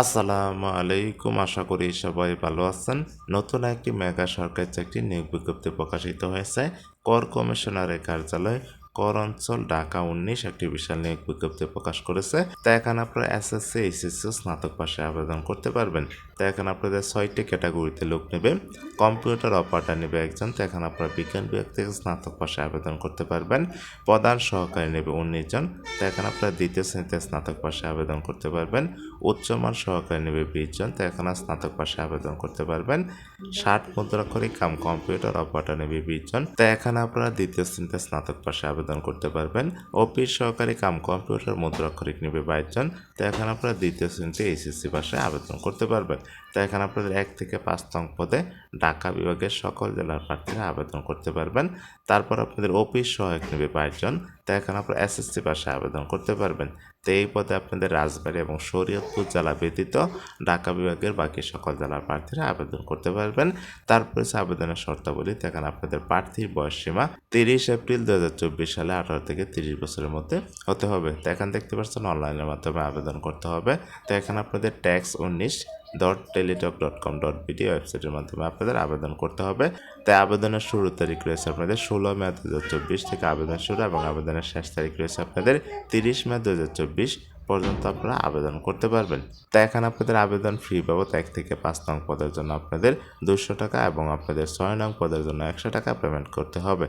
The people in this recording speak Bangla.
আসসালামু আলাইকুম, আশা করি সবাই ভালো আছেন। নতুন একটি মেগা সরকারি চাকরি নিয়োগ বিজ্ঞপ্তি প্রকাশিত হয়েছে। কর কমিশনারের কার্যালয় কর অঞ্চল ঢাকা উনিশ, একটি বিশাল নিয়োগ বিজ্ঞপ্তি প্রকাশ করেছে। তা এখানে আপনারা এসএসসি, এইচএসসি স্নাতক পাশে আবেদন করতে পারবেন। তা এখানে আপনাদের ছয়টি ক্যাটাগরিতে লোক নেবে। কম্পিউটার অপারেটর নেবে একজন। তো এখানে আপনারা বিজ্ঞান বিভাগ থেকে স্নাতক পাশে আবেদন করতে পারবেন। প্রধান সহকারী নেবে উনিশ জন। তো এখানে আপনারা দ্বিতীয় শ্রেণীতে স্নাতক পাশে আবেদন করতে পারবেন। উচ্চমান সহকারী নেবে বিশ জন। তো এখানে স্নাতক পাশে আবেদন করতে পারবেন। ষাট মুদ্রাক্ষরিক কাম কম্পিউটার অপারেটর নেবে বিশ জন। তো এখানে আপনারা দ্বিতীয় শ্রেণীতে স্নাতক পাশে আবেদন করতে পারবেন। অফিস সহকারী কাম কম্পিউটার মুদ্রাক্ষরিক নিবে বাইশজন তো এখানে আপনারা দ্বিতীয় শ্রেণীতে এইচএসসি পাশে আবেদন করতে পারবেন। তো এখানে আপনাদের এক থেকে পাঁচ তং পদে ঢাকা বিভাগের সকল জেলার প্রার্থীরা আবেদন করতে পারবেন। তারপর আপনাদের অফিস সহায়ক নিবে বাইশ জন। তো এখানে আপনারা এসএসসি পাশে আবেদন করতে পারবেন। তো এই পদে আপনাদের রাজবাড়ী এবং শরীয়তপুর জেলা ব্যতীত ঢাকা বিভাগের বাকি সকল জেলার প্রার্থীরা আবেদন করতে পারবেন। তারপরে আবেদনের শর্তাবলী, তো এখানে আপনাদের প্রার্থীর বয়স সীমা তিরিশ এপ্রিল দু হাজার চব্বিশ সালে আঠারো থেকে তিরিশ বছরের মধ্যে হতে হবে। তো এখানে দেখতে পাচ্ছেন, অনলাইনের মাধ্যমে আবেদন করতে হবে। তো এখানে আপনাদের ট্যাক্স উনিশ dot Teletalk dot com dot BD ওয়েবসাইটের মাধ্যমে আপনাদের আবেদন করতে হবে। তাই আবেদনের শুরু তারিখ রয়েছে আপনাদের ষোলো মে দু হাজার চব্বিশ থেকে আবেদন শুরু এবং আবেদনের শেষ তারিখ রয়েছে আপনাদের তিরিশ মে দু হাজার চব্বিশ পর্যন্ত আপনারা আবেদন করতে পারবেন। তা এখানে আপনাদের আবেদন ফি বাবদ এক থেকে পাঁচ নং পদের জন্য আপনাদের দুশো টাকা এবং আপনাদের ছয় নং পদের জন্য একশো টাকা পেমেন্ট করতে হবে।